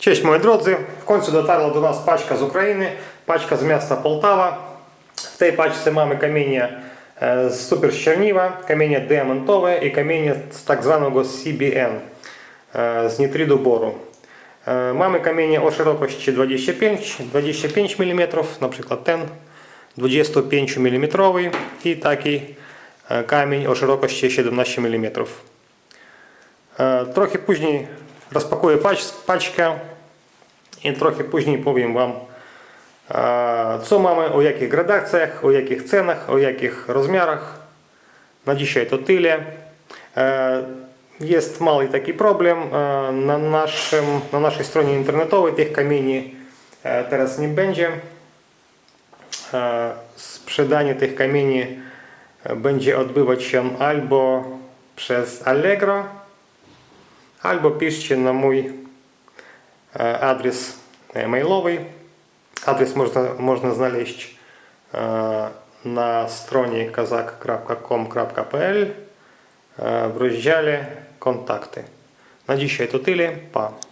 Честь, мої друзі, в концю дотерла до нас пачка з України, пачка з міста Полтава. В тій пачці маємо каміння е, з супер з Черніва, каміння діамантове і каміння з так званого CBN е, з нітриду бору. Е, маємо каміння о широкості 25 25 мм, наприклад, тен 25 мм і такий камінь о широкості 17 мм. Трохи пізні Rozpakuję paczkę i trochę później powiem Wam, co mamy, o jakich gradacjach, o jakich cenach, o jakich rozmiarach. Na dzisiaj to tyle. E, jest mały taki problem. E, na, naszym, na naszej stronie internetowej tych kamieni e, teraz nie będzie. Sprzedanie tych kamieni będzie odbywać się albo przez Allegro, albo piszcie na mój adres mailowy. Adres można, można znaleźć на строні kazak.com.pl в розделі «Контакти». На дій ще й тутилі. Па!